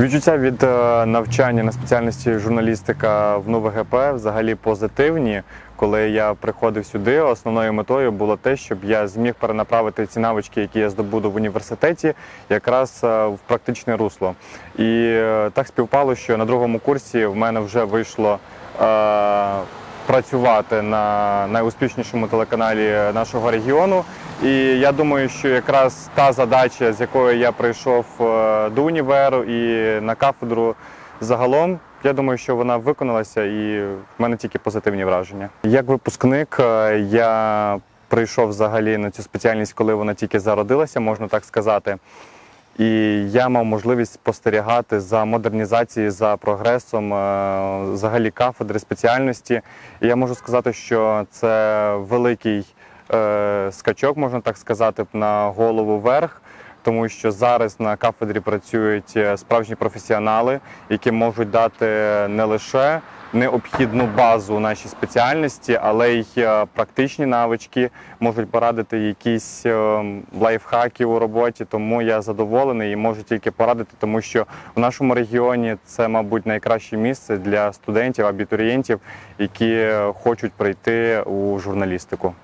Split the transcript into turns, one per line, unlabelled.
Відчуття від е, навчання на спеціальності журналістика в НУВГП взагалі позитивні. Коли я приходив сюди, основною метою було те, щоб я зміг перенаправити ці навички, які я здобуду в університеті, якраз е, в практичне русло. І е, так співпало, що на другому курсі в мене вже вийшло е, працювати на найуспішнішому телеканалі нашого регіону. І я думаю, що якраз та задача, з якою я прийшов е, до універу і на кафедру загалом, я думаю, що вона виконалася, і в мене тільки позитивні враження. Як випускник, е, я прийшов взагалі на цю спеціальність, коли вона тільки зародилася, можна так сказати. І я мав можливість спостерігати за модернізацією, за прогресом е, взагалі кафедри спеціальності. І я можу сказати, що це великий скачок, можна так сказати, на голову вверх. Тому що зараз на кафедрі працюють е, справжні професіонали, які можуть дати не лише необхідну базу нашій спеціальності, але й е, практичні навички, можуть порадити якісь е, лайфхаки у роботі. Тому я задоволений і можу тільки порадити, тому що в нашому регіоні це, мабуть, найкраще місце для студентів, абітурієнтів, які е, хочуть прийти у журналістику.